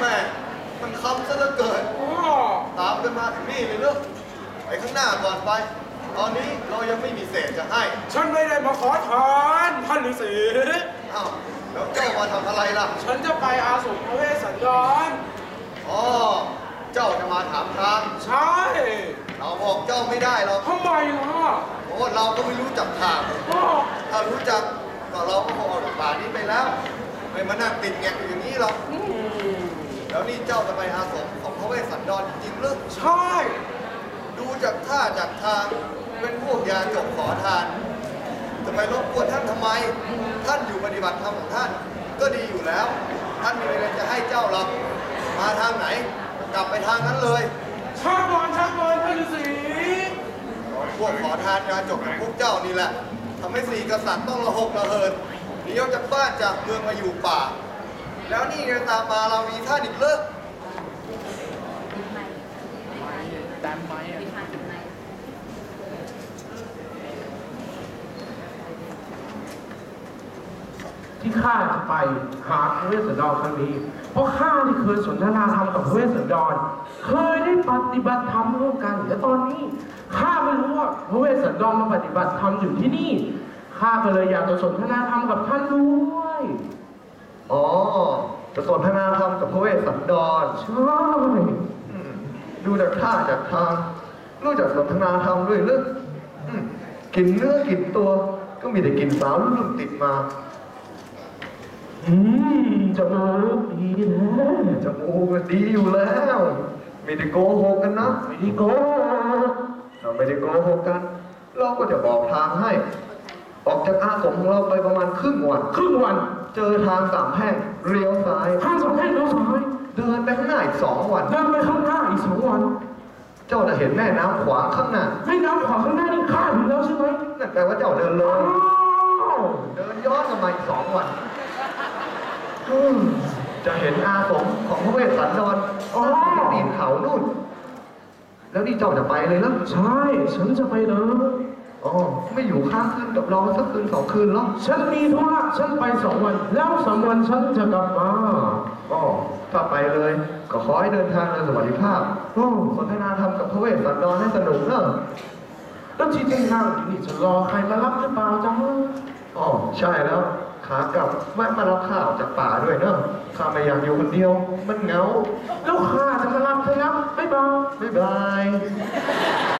แม่มันคำซะเหลือเกินอ๋อตามกันมาถึงนี่เลยเนอะไปข้างหน้าก่อนไป ตอนนี้เรายังไม่มีเศษจะให้ฉันไม่ได้มาขอทานท่านฤาษีอ้าวแล้วเจ้ามาทำอะไรล่ะ ฉันจะไปอาสมพระเวสสันดรอ๋อ เจ้าจะมาถามทาง ใช่เราบอกเจ้าไม่ได้หรอกทำไมล่ะเพราะว่าเราก็ไม่รู้จักทางอ๋อถ้ารู้จักก็เราก็คงออกจากป่านี้ไปแล้ว ไม่มานั่งติดแงกอยู่อย่างนี้หรอกอืมแล้วนี่เจ้าจะไปอาสมของพระเวสสันดรจริงๆหรือใช่ ดูจากท่าจากทางเป็นพวกยาจกขอทาน จะไปรบกวนท่านทำไม ท่านอยู่ปฏิบัติธรรมของท่าน ก็ดีอยู่แล้ว ท่านมีอะไรจะให้เจ้าหรอกมาทางไหน กลับไปทางนั้นเลยชักบอลชักบอลท่านฤาษีพวกขอทานยาจกของพวกเจ้านี่แหละทำให้สี่กษัตริย์ต้องระหกระเหิน หนีออกจากบ้านจากเมืองมาอยู่ป่า แล้วนี่ไงตามมาเรามีท่านอีกเลิกแต้มไมอะที่ข้าจะไปหาพระเวสสันดรครั้งนี้ เพราะข้าที่เคยสนทนาธรรมกับพระเวสสันดร เคยได้ปฏิบัติธรรมร่วมกัน และตอนนี้ข้าไม่รู้ว่าพระเวสสันดรมาปฏิบัติธรรมอยู่ที่นี่ ข้าก็เลยอยากจะสนทนาธรรมกับท่านด้วย อ๋อจะสนทนาธรรมกับพระเวสสันดรใช่อืมดูจากท่าจากทางรู้จักสนทนาธรรมด้วยหรืออืมกินเนื้อกินตัว ก็มีแต่กินสาวรุ่นติดมาอืมจะมาลูกดีนะจมูกก็ดีอยู่แล้วมีแต่โกหกกันนะไม่ได้โกหกถ้าไม่ได้โกหกกัน เราก็จะบอกทางให้ ออกจากอาสมของเราไปประมาณครึ่งวัน ครึ่งวันเจอทางสามแพร่งเลี้ยวซ้ายข้างสองแห่งแล้วซ้ายเดินไปข้างหน้าอีกสองวัน เดินไปข้างหน้าอีกสองวันเจ้าจะเห็นแม่น้ำขวางข้างหน้าให้น้ำขวางข้างหน้านี่ข้าอยู่แล้วใช่ไหมนั่นแปลว่าเจ้าเดินเลอ้ายวเดินย้อนกลับมาอีกสองวัน อืมจะเห็นอาสมของพระเวสสันดรอ๋อตีนเขานู่น แล้วนี่เจ้าจะไปเลยเหรอใช่ ฉันจะไปเลย อ๋อไม่อยู่ค้างคืนกับเราสักคืนสองคืนเหรอฉันมีธุระฉันไปสองวัน แล้วสามวันฉันจะกลับมาอ๋อถ้าไปเลยก็ขอให้เดินทางโดยสวัสดิภาพโอ้สนทนาธรรมกับพระเวสสันดรให้สนุกเนอะแล้วที่จริงทางอยู่นี่จะรอใครมารับหรือเปล่าจ๊ะอ๋อใช่แล้วขากลับแวะมารับข้าวจากป่าด้วยเนอะข้าไม่อยากอยู่คนเดียว มันเหงา แล้วข้าจะมารับเธอนะบ๊ายบายบ๊ายบาย